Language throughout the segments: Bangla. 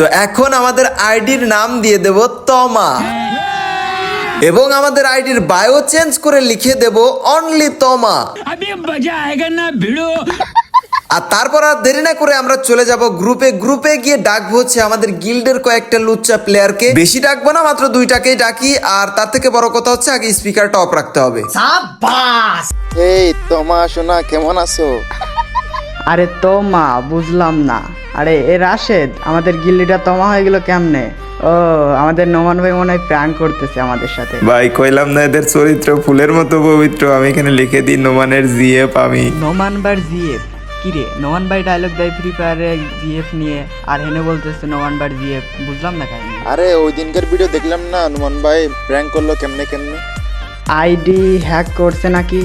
তো এখন আমাদের আইডির নাম দিয়ে দেব তমা। এবং আমাদের আইডির বায়ো চেঞ্জ করে লিখে দেব অনলি তমা। আর তারপর আর দেরি না করে আমরা চলে যাব গ্রুপে। গ্রুপে গিয়ে ডাকবো হচ্ছে আমাদের গিল্ডের কয়েকটা লুচ্চা প্লেয়ারকে। বেশি ডাকবো না মাত্র দুইটাকেই ডাকি। আর তার থেকে বড় কথা হচ্ছে আগে স্পিকারটা অফ রাখতে হবে। এই তোমা শোনা কেমন আছো? আরে তোমা বুঝলাম না। আরে এ রাশেদ আমাদের গিল্লিটা তোমা হয়ে গেল কেমনে? ও আমাদের নোমান ভাই মনে হয় প্র্যাঙ্ক করতেছে আমাদের সাথে। ভাই কইলাম না এদের চরিত্র ফুলের মতো পবিত্র আমি এখানে লিখে দিই নোমানের জিএফ আমি। নোমান বার জিএফ? কিরে নোমান ভাই ডায়লগ দেয় ফ্রি ফায়ারে জিএফ নিয়ে আর হেনে বলতেছে নোমান বার জিএফ বুঝলাম না কাহিনী। আরে ওই দিনকার ভিডিও দেখলাম না নুমান ভাই প্র্যাঙ্ক করল কেমনে কেমনে? আইডি হ্যাক করছে নাকি?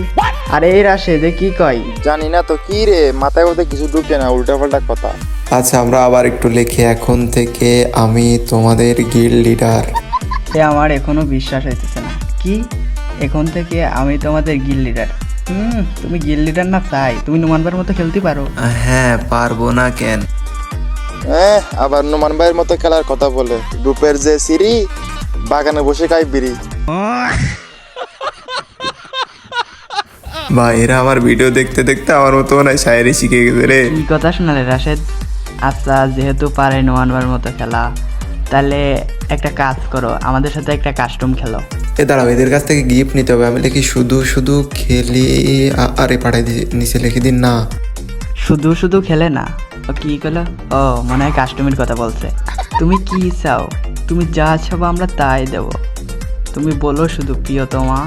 আরে এই রাশেদ এ কি কয়? জানি না তো কি রে মাথায় ওদের কিছু ঢুকছে না উল্টা পাল্টা কথা। আচ্ছা আমরা আবার একটু লিখি। এখন থেকে আমি তোমাদের গিল্ড লিডার এ আমার এখনও বিশ্বাস হইতেছে না। কি? এখন থেকে আমি তোমাদের গিল লিডার হুম তুমি গিল লিডার না চাই তুমি নোমানবার মতো খেলতে পারো। হ্যাঁ পারব না কেন? হ্যাঁ আবার নুমান ভাইয়ের মতো খেলার কথা বলে। গ্রুপের যে সিঁড়ি বাগানে বসে খাই বিড়ি। ভাই এরা আমার ভিডিও দেখতে দেখতে আমার মতো মনে হয় শায়েরি শিখে গেছে রে। কি কথা শোনালে রাশেদ আচ্ছা যেহেতু পারে নোমানবার মতো খেলা তাহলে একটা কাজ করো আমাদের সাথে একটা কাস্টম খেলো। এ দাঁড়াও এদের কাছ থেকে গিফট নিতে হবে। আমি লিখি শুধু শুধু খেলি আরে পাঠাই দিয়ে নিচে লিখে দিন না। শুধু শুধু খেলে না? ও কি করল? ও মনে হয় কাস্টমের কথা বলছে। তুমি কি চাও? তুমি যা চাবো আমরা তাই দেবো। তুমি বলো শুধু প্রিয় প্রিয়তমা।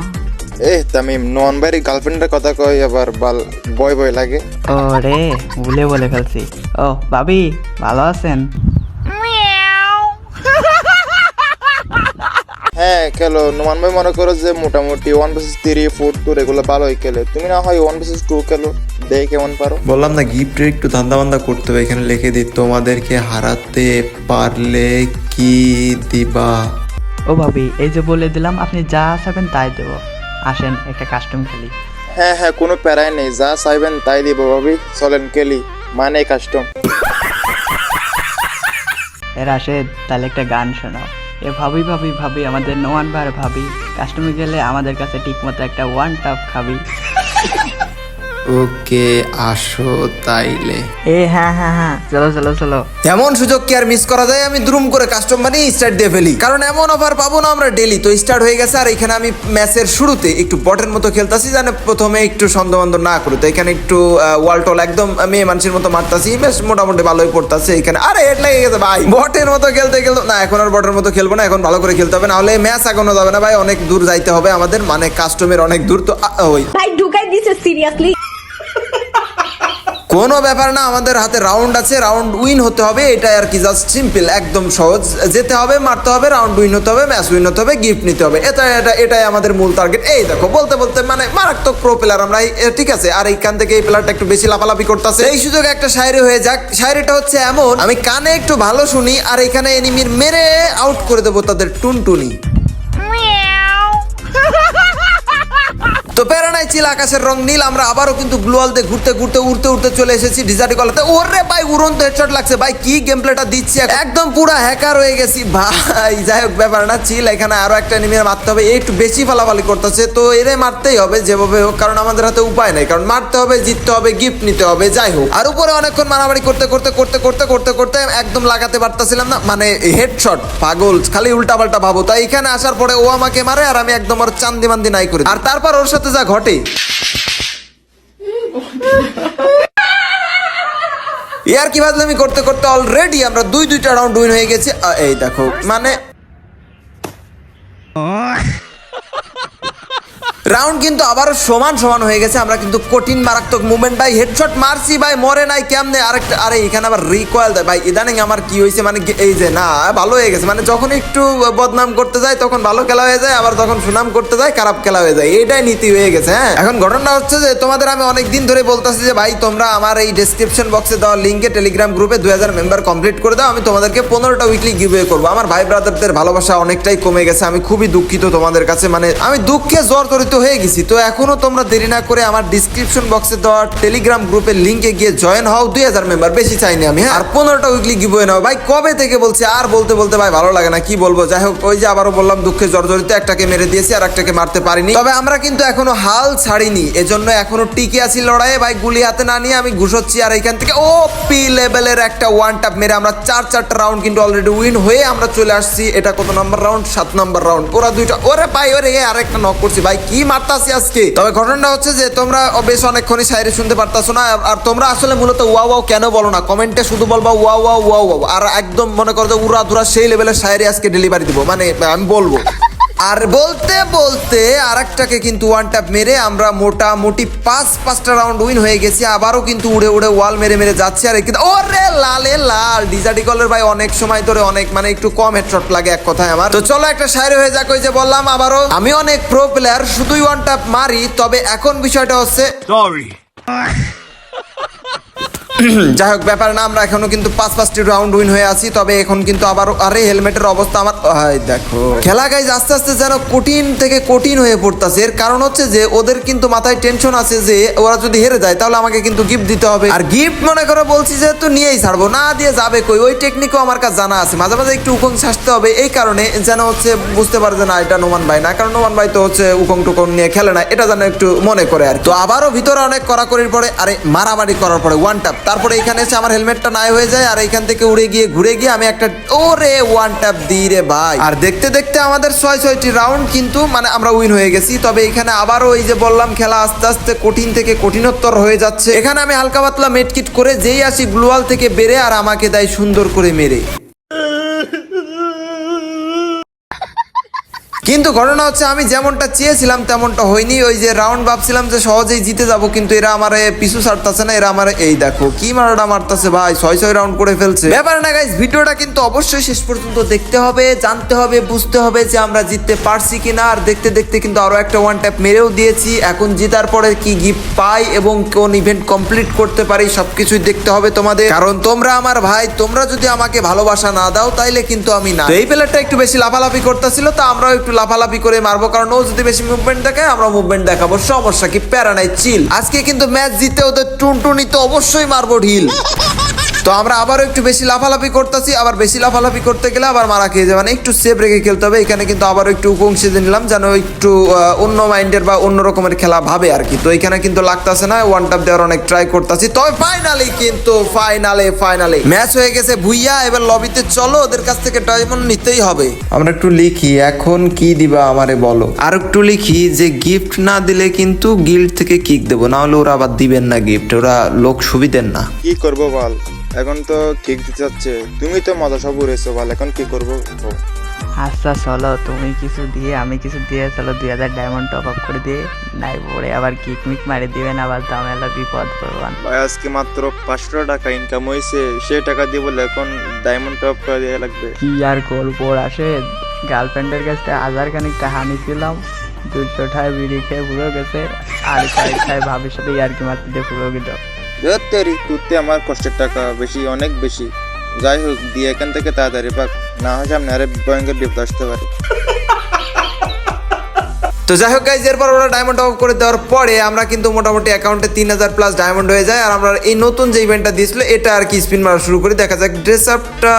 এ তামিম নুমান ভাইয়ের গার্লফ্রেন্ডের কথা কই আবার বাল বয় বয় লাগে। ও রে ভুলে বলে ফেলছি। ও ভাবি ভালো আছেন? হ্যাঁ খেলো। নুমান ভাই মনে করো যে মোটামুটি ওয়ান ভার্সেস থ্রি ফোর টুর এগুলো ভালোই খেলে। তুমি না হয় ওয়ান ভার্সেস টু খেলো? দেখে কেমন পারো? বললাম না গিফটের একটু ধান্দা বান্দা করতে হবে। এখানে লিখে দিই তোমাদেরকে হারাতে পারলে কি দিবা? ও ভাবি এই যে বলে দিলাম আপনি যা চাইবেন তাই দেবো। আসেন একটা কাস্টম খেলি। হ্যাঁ হ্যাঁ কোনো প্যারাই নেই। যা চাইবেন তাই দিব ভাবি। চলেন কেলি মানে কাস্টম রাশেদ, তাহলে একটা গান শোনাও। এ ভাবি ভাবি ভাবি, আমাদের নোয়ান বার ভাবি কাস্টমে গেলে আমাদের কাছে ঠিকমতো একটা ওয়ান টাপ খাবি। ওকে আসো তাইলে। এ হ্যাঁ হ্যাঁ হ্যাঁ। চলো চলো চলো। এমন সুযোগ কি আর মিস করা যায়? আমি দ্রুম করে কাস্টম বানিয়ে স্টার্ট দিয়ে ফেলি। কারণ এমন অফার পাবো না আমরা ডেলি তো স্টার্ট হয়ে গেছে আর এখানে আমি ম্যাচের শুরুতে একটু বটের মতো খেলতাছি জানে প্রথমে একটু সন্দেহবন্ধ না করে। তো এখানে একটু ওয়াল টল একদম মেয়ে মানুষের মতো মারতাছি। বেশ মোটামুটি ভালোই পড়তাছে এখানে। আরে হেড লেগে গেছে ভাই। বটের মতো খেলতে খেলতে না এখন আর বটের মতো খেলব না এখন ভালো করে খেলতে হবে। না হলে ম্যাচ এখনও যাবে না ভাই। অনেক দূর যাইতে হবে আমাদের। মানে কাস্টমের অনেক দূর তো ওই। ভাই ঢুকাই দিছে সিরিয়াসলি কোনো ব্যাপার না, আমাদের হাতে রাউন্ড আছে রাউন্ড উইন হতে হবে, এটাই আর কি জাস্ট সিম্পল একদম সহজ। যেতে হবে, মারতে হবে রাউন্ড উইন হতে হবে ম্যাচ উইন হতে হবে গিফট নিতে হবে। এটা এটা, এটাই আমাদের মূল টার্গেট এই দেখো, বলতে বলতে মানে মারাত্মক প্রো প্লেয়ার আমরা ঠিক আছে, আর এইখান থেকে এই প্লেয়ারটা একটু বেশি লাফালাফি করতেছে। এই সুযোগে একটা শায়রি হয়ে যাক। শায়রিটা হচ্ছে এমন, আমি কানে একটু ভালো শুনি, আর এখানে এনিমির মেরে আউট করে দেবো তাদের টুনটুনি। তো প্যারানাই ছিল আকাশের রং নীল, আমরা আবারও কিন্তু গ্লোয়াল দিয়ে ঘুরতে ঘুরতে, উড়তে উড়তে চলে এসেছি ডিজার্টি কলাতে ওরে ভাই, উড়ন্ত হেডশট লাগছে। ভাই, কি গেম প্লেটা দিচ্ছে একদম পুরো হ্যাকার হয়ে গেছি। ভাই, যাই হোক, ব্যাপার না, চিল, এখানে আরও একটা নিমিয়ে মারতে হবে। একটু বেশি ফালাফালি করতেছে, তো এরে মারতেই হবে, যেভাবে হোক, কারণ আমাদের হাতে উপায় নাই। কারণ মারতে হবে, জিততে হবে গিফট নিতে হবে, যাই হোক। আর উপরে অনেকক্ষণ মারামারি করতে করতে করতে করতে করতে করতে একদম লাগাতে পারতাছিলাম না। মানে হেডশট পাগল, খালি উল্টা পাল্টা ভাবো। তাই এখানে আসার পরে ও আমাকে মারে, আর আমি একদম ওর চান্দি মান্দি নাই করি আর তারপর ওর সাথে যা ঘটে। ইয়ার কি বাদলামি করতে করতে অলরেডি আমরা দুই দুইটা রাউন্ড উইন হয়ে গেছি। এই দেখো মানে রাউন্ড কিন্তু আবারও সমান সমান হয়ে গেছে। আমরা কিন্তু কঠিন মারাত্মক মুভমেন্ট ভাই হেডশট মারছি ভাই, মরে নাই, কেমনে? আরেকটা, আরে এখানে আবার রিকয়েল দেয়। ভাই, ইদানিং আমার কি হয়েছে মানে এই যে, না, ভালো হয়ে গেছে। মানে যখন একটু বদনাম করতে যায়, তখন ভালো খেলা হয়ে যায়, আবার যখন সুনাম করতে যায়, খারাপ খেলা হয়ে যায়। এটাই নীতি হয়ে গেছে হ্যাঁ? এখন ঘটনা হচ্ছে যে, তোমাদের আমি অনেক দিন ধরে বলতেছি যে, ভাই, তোমরা আমার এই ডেসক্রিপশন বক্সে দেওয়া লিঙ্কে টেলিগ্রাম গ্রুপে দুই হাজার মেম্বার কমপ্লিট করে দাও। আমি তোমাদেরকে পনেরোটা উইকলি গিভওয়ে করব। আমার ভাই ব্রাদারদের ভালোবাসা অনেকটাই কমে গেছে। আমি খুবই দুঃখিত তোমাদের কাছে। মানে আমি দুঃখে জ্বর তরিত হয়ে গেছি। তো এখনও তোমরা দেরি না করে আমার ডিসক্রিপশন বক্সে দেওয়া টেলিগ্রাম গ্রুপের লিঙ্কে গিয়ে জয়েন হও। দুই হাজার মেম্বার বেশি চাইনি আমি হ্যাঁ? আর পনেরোটা উইকলি গিভওয়ে নাও। ভাই, কবে থেকে বলছি? আর বলতে বলতে ভাই, ভালো লাগে না, কি বলব? যাই হোক, ওই যে আবারও বললাম, দুঃখে জর্জরিত, একটাকে মেরে দিয়েছি আর একটাকে মারতে পারিনি। তবে আমরা কিন্তু এখনও হাল ছাড়িনি, এজন্য এখনও টিকে আছি লড়াইয়ে। ভাই, গুলি হাতে না নিয়ে আমি ঘুষোচ্ছি আর এখান থেকে ও পি লেভেলের একটা ওয়ান টাপ মেরে আমরা চার, চারটা রাউন্ড কিন্তু অলরেডি উইন হয়ে আমরা চলে আসছি। এটা কত নাম্বার রাউন্ড সাত নাম্বার রাউন্ড ওরা দুইটা ওরে ভাই, ওরে আরেকটা নক করছি। ভাই, কি মারতাছি আজকে। তবে ঘটনাটা হচ্ছে যে তোমরা বেশ অনেকক্ষণই সাইরে শুনতে পারতাছো না, আর- আর তোমরা আসলে মূলত ওয়া ওয়াও কেন বলো না? কমেন্টে শুধু বলবা ওয়া ওয়া ওয়া ওয়া আর একদম মনে করো যে উড়া ধুরা সেই লেভেলের সাইরে আজকে ডেলিভারি দিব। মানে আমি বলব। আর বলতে বলতে আরেকটাকে কিন্তু ওয়ান ট্যাপ মেরে আমরা মোটামুটি পাঁচ পাঁচটা রাউন্ড উইন হয়ে গেছি। আবারও কিন্তু উড়ে উড়ে ওয়াল মেরে মেরে যাচ্ছে। আর কিন্তু ওরে লালে লাল! ডিজার্টি কলের ভাই অনেক সময় ধরে অনেক মানে একটু কম হেডশট লাগে এক কথায় আমার। তো চলো একটা শায়রি হয়ে যাক ওই যে বললাম আবারও। আমি অনেক প্রো প্লেয়ার শুধুই ওয়ান ট্যাপ মারি তবে এখন বিষয়টা হচ্ছে যাই হোক, ব্যাপার না, আমরা এখনও কিন্তু পাঁচ পাঁচটি রাউন্ড উইন হয়ে আছি, তবে এখন কিন্তু আবার আরে হেলমেটের অবস্থা আমার দেখো। খেলা গাইজ আস্তে আস্তে যেন কঠিন থেকে কঠিন হয়ে পড়তেছে। এর কারণ হচ্ছে যে, ওদের কিন্তু মাথায় টেনশন আছে যে, ওরা যদি হেরে যায়, তাহলে আমাকে কিন্তু গিফট দিতে হবে। আর গিফট মনে করো বলছি যে, তো নিয়েই ছাড়বো। না দিয়ে যাবে কই? ওই টেকনিকও আমার কাছে জানা আছে। মাঝে মাঝে একটু উকং ছাড়তে হবে। এই কারণে যেন হচ্ছে বুঝতে পারে যে, না, এটা নোমান ভাই না। কারণ নোমান ভাই তো হচ্ছে উকং টুকং নিয়ে খেলে না। এটা যেন একটু মনে করে আর তো আবারও ভিতরে অনেক কড়াকড়ির পরে, আরে মারামারি করার পরে ওয়ান ট্যাপ তারপরে এখানে এসে আমার হেলমেটটা নাই হয়ে যায়, আর এখান থেকে উড়ে গিয়ে, ঘুরে গিয়ে আমি একটা ওরে ওয়ান ট্যাপ দিই রে ভাই। আর দেখতে দেখতে আমাদের ছয় ছয়টি রাউন্ড কিন্তু মানে আমরা উইন হয়ে গেছি। তবে এখানে আবারও ওই যে বললাম, খেলা আস্তে আস্তে কঠিন থেকে কঠিনোত্তর হয়ে যাচ্ছে। এখানে আমি হালকা পাতলা মেটকিট করে যেই আসি গ্লোয়াল থেকে বেড়ে আর আমাকে দেয় সুন্দর করে মেরে। কিন্তু ঘটনা হচ্ছে, আমি যেমনটা চেয়েছিলাম, তেমনটা হয়নি। ওই যে রাউন্ড ভাবছিলাম যে সহজেই জিতে যাব, কিন্তু এরা আমার পিছু ছাড়তেছে না, এরা আমার এই দেখো, কি মারাটা মারতেছে ভাই, ছয় ছয় রাউন্ড করে ফেলছে। ব্যাপার না গাইজ ভিডিওটা কিন্তু অবশ্যই শেষ পর্যন্ত দেখতে হবে, জানতে হবে, বুঝতে হবে যে আমরা জিততে পারছি কিনা। আর দেখতে দেখতে কিন্তু আরও একটা ওয়ান ট্যাপ মেরেও দিয়েছি। এখন জিতার পরে কি গিফট পাই এবং কোন ইভেন্ট কমপ্লিট করতে পারি, সবকিছুই দেখতে হবে তোমাদের। কারণ তোমরা আমার ভাই, তোমরা যদি আমাকে ভালোবাসা না দাও, তাইলে কিন্তু আমি না এই প্লেয়ারটা একটু বেশি লাফালাফি করতেছিল, তো আমরাও একটু লাফালাফি করে মারবো, কারণ ও যদি বেশি মুভমেন্ট দেখায় আমরা মুভমেন্ট দেখাবো। সমস্যা কি? প্যারা নাই চিল আজকে কিন্তু ম্যাচ জিতে ওদের টুনটুনি তো অবশ্যই মারবো ঢিল। তো আমরা আবারও একটু বেশি লাফালাফি করতেছি আবার বেশি লাফালাফি করতে গেলে আবার মারা খেয়ে যাবে। মানে একটু সেফ রেখে খেলতে হবে। এখানে কিন্তু আবারও একটু উপংশে নিলাম যেন একটু অন্য মাইন্ডের বা অন্য রকমের খেলা ভাবে আর কি তো এখানে কিন্তু লাগতাছে না ওয়ান টাপ দেওয়ার অনেক ট্রাই করতেছি। তবে ফাইনালি কিন্তু ফাইনালে ফাইনালে ম্যাচ হয়ে গেছে ভুইয়া এবার লবিতে চলো ওদের কাছ থেকে ডায়মন্ড নিতেই হবে। আমরা একটু লিখি এখন কি দিবা আমারে বলো? আর একটু লিখি যে গিফট না দিলে কিন্তু গিল্ড থেকে কিক দেবো। না হলে ওরা আবার দিবেন না গিফট ওরা লোক সুবিধেন না। কি করব বল? এখন তো কিক দিতে যাচ্ছে। তুমি তো মজা সব উড়েছো বল এখন কি করব? আচ্ছা চলো তুমি কিছু দিয়ে আমি কিছু দিয়ে চলো দুই হাজার ডায়মন্ড টপ আপ করে দিয়ে নাই পরে আবার কিকমিক মারি দিবেন আবার ঝামেলা বিপদ করবান ভাই আজকে মাত্র পাঁচশো টাকা ইনকাম হয়েছে সেই টাকা দিয়ে বলে এখন ডায়মন্ড টপ করে দিয়ে লাগবে। কি আর ওর আসে। গার্লফ্রেন্ডের কাছ থেকে হাজার খানিক টাকা নিয়েছিলাম দুশো ঠায় বিড়ি খেয়ে পুরো গেছে আর খাই খাই ভাবির সাথে আর কি মারতে দিয়ে পুরো গেল। তেরি তুলতে আমার কষ্টের টাকা বেশি, অনেক বেশি। যাই হোক, দিয়ে এখান থেকে তাড়াতাড়ি পাক না হয় সামনে আরে ভয়ঙ্কর বিপদ আসতে পারে। তো যাই হোক গাইজ এরপর ওরা ডায়মন্ড অফ করে দেওয়ার পরে আমরা কিন্তু মোটামুটি অ্যাকাউন্টে তিন হাজার প্লাস ডায়মন্ড হয়ে যায়। আর আমরা এই নতুন যে ইভেন্টটা দিয়েছিল, এটা আর কি স্পিন মারা শুরু করি। দেখা যাক ড্রেস আপটা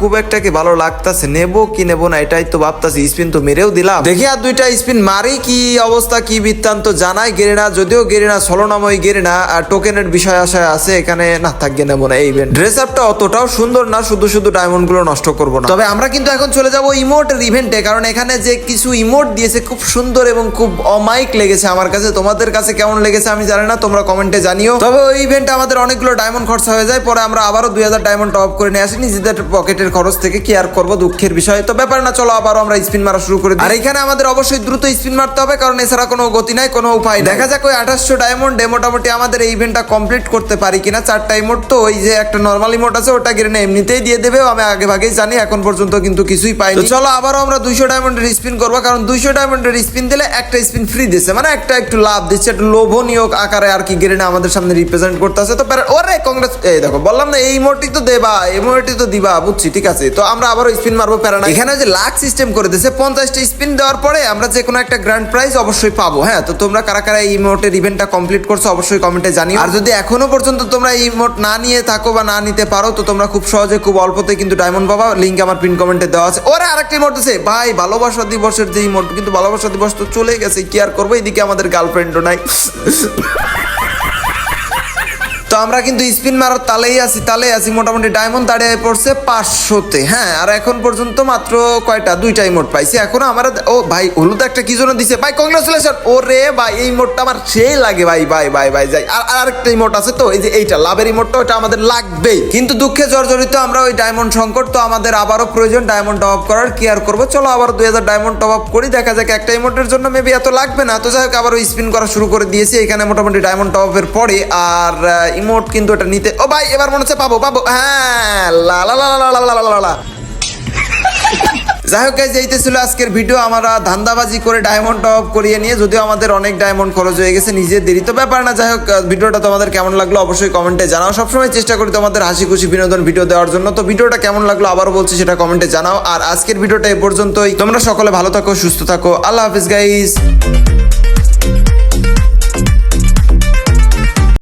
খুব একটা কি ভালো লাগতাছে। নেব কি নেব না, এটাই তো ভাবতাছি। স্পিন তো মেরেও দিলাম। দেখি আর দুইটা স্পিন মারি, কি অবস্থা, কি বৃত্তান্ত জানাই। গেরিনা, যদিও গেরিনা ছলনাময় গেরিনা, আর টোকেনের বিষয় আশায় আছে, এখানে না, থাকবে নেব না এই ইভেন্ট ড্রেস আপটা অতটাও সুন্দর না, শুধু শুধু ডায়মন্ডগুলো নষ্ট করব না। তবে আমরা কিন্তু এখন চলে যাব ইমোটের ইভেন্টে কারণ এখানে যে কিছু ইমোট দিয়েছে, খুব সুন্দর এবং খুব অমাইক লেগেছে আমার কাছে। তোমাদের কাছে কেমন লেগেছে আমি জানি না, তোমরা কমেন্টে জানিও। তবে ওই ইভেন্টে আমাদের অনেকগুলো ডায়মন্ড খরচা হয়ে যায়, পরে আমরা আবারও দুই হাজার ডায়মন্ড টপ করে নিয়ে আসি। নিজেদের পকেটের খরচ থেকে কি আর করব, দুঃখের বিষয়। তো ব্যাপার না, চলো আবারও আমরা স্পিন মারা শুরু করে আর এখানে আমাদের অবশ্যই দ্রুত স্পিন মারতে হবে, কারণ এছাড়া কোনো গতি নাই, কোনো উপায় দেখা যাক ওই আঠাশশো ডায়মন্ডে মোটামুটি আমাদের এই ইভেন্টটা কমপ্লিট করতে পারি কিনা। চারটা ইমোট তো, ওই যে একটা নর্মাল ইমোট আছে, ওটা গেলে এমনিতেই দিয়ে দেবে। আমি আগে ভাগেই জানি, এখন পর্যন্ত কিন্তু কিছুই পাইনি। চলো আবারও আমরা দুইশো ডায়মন্ডের স্পিন করব, কারণ দুইশো ডায়মন্ডের স্পিন দিলে একটা স্পিন ফ্রি দিচ্ছে মানে একটা একটু লাভ দিচ্ছে, একটু লোভনীয় আকারে আর কি গেরিনা আমাদের সামনে রিপ্রেজেন্ট করতে আছে তো ওরে কংগ্রেস এই দেখো, বললাম না, এই মোটটি তো দেবা, এই মোটটি তো দিবা, বুঝছি, ঠিক আছে? তো আমরা আবারও স্পিন মারবো প্যারা না এখানে যে লাখ সিস্টেম করে দিয়েছে পঞ্চাশটা স্পিন দেওয়ার পরে আমরা যে কোনো একটা গ্র্যান্ড প্রাইজ অবশ্যই পাবো হ্যাঁ? তো তোমরা কারা কারা এই মোটের ইভেন্টটা কমপ্লিট করছ, অবশ্যই কমেন্টে জানিও। আর যদি এখনও পর্যন্ত তোমরা এই মোট না নিয়ে থাকো বা না নিতে পারো, তো তোমরা খুব সহজে, খুব অল্পতে কিন্তু ডায়মন্ড পাবা লিঙ্ক আমার পিন কমেন্টে দেওয়া আছে। ওরে, আরেকটি মোট আছে ভাই, ভালোবাসা দিবসের যে মোট কিন্তু ভালোবাসা দিবস তো চলে গেছে কি আর করব? এদিকে আমাদের গার্লফ্রেন্ডও নাই। আমরা কিন্তু স্পিন মারার তালেই আছি তালেই আছি। মোটামুটি ডায়মন্ড দাঁড়িয়ে পড়ছে পাঁচশোতে। হ্যাঁ আর এখন পর্যন্ত মাত্র কয়টা? দুইটাই মোট পাইছি। এখন আমার ও ভাই, হলুদ একটা কি জন্য দিছে? ভাই কংগ্রেচুলেশন ও রে ভাই, এই মোটটা আমার সেই লাগে। ভাই ভাই ভাই ভাই, যাই। আর আর আরেকটা ইমোট আছে তো, এই যে এইটা লাভের ইমোটটা ওটা আমাদের লাগবেই। কিন্তু দুঃখে জর্জরিত আমরা ওই ডায়মন্ড সংকট, তো আমাদের আবারও প্রয়োজন ডায়মন্ড টপ আপ করার কি আর করব। চলো আবার দুই হাজার ডায়মন্ড টপ আপ করি, দেখা যাক একটা ইমোটের জন্য মেবি এত লাগবে না। তো যাই হোক আবার ওই স্পিন করা শুরু করে দিয়েছি। এখানে মোটামুটি ডায়মন্ড টপ আপের পরে, আর মোট কিন্তু এটা নিতে ও ভাই, এবার মনে হচ্ছে পাবো পাবো। হ্যাঁ লা লা লা লা লা লা লা যাই হোক যেতেছিল আজকের ভিডিও আমরা ধান্দাবাজি করে ডায়মন্ড টপ করিয়ে নিয়ে, যদিও আমাদের অনেক ডায়মন্ড খরচ হয়ে গেছে, নিজের দেরি তো ব্যাপার না। যাই হোক ভিডিওটা তোমাদের কেমন লাগল অবশ্যই কমেন্টে জানাও। সবসময় চেষ্টা করি তোমাদের হাসি খুশি বিনোদন ভিডিও দেওয়ার জন্য। তো ভিডিওটা কেমন লাগল আবারও বলছি, সেটা কমেন্টে জানাও। আর আজকের ভিডিওটা এ পর্যন্তই। তোমরা সকলে ভালো থাকো, সুস্থ থাকো। আল্লাহ হাফিজ গাইস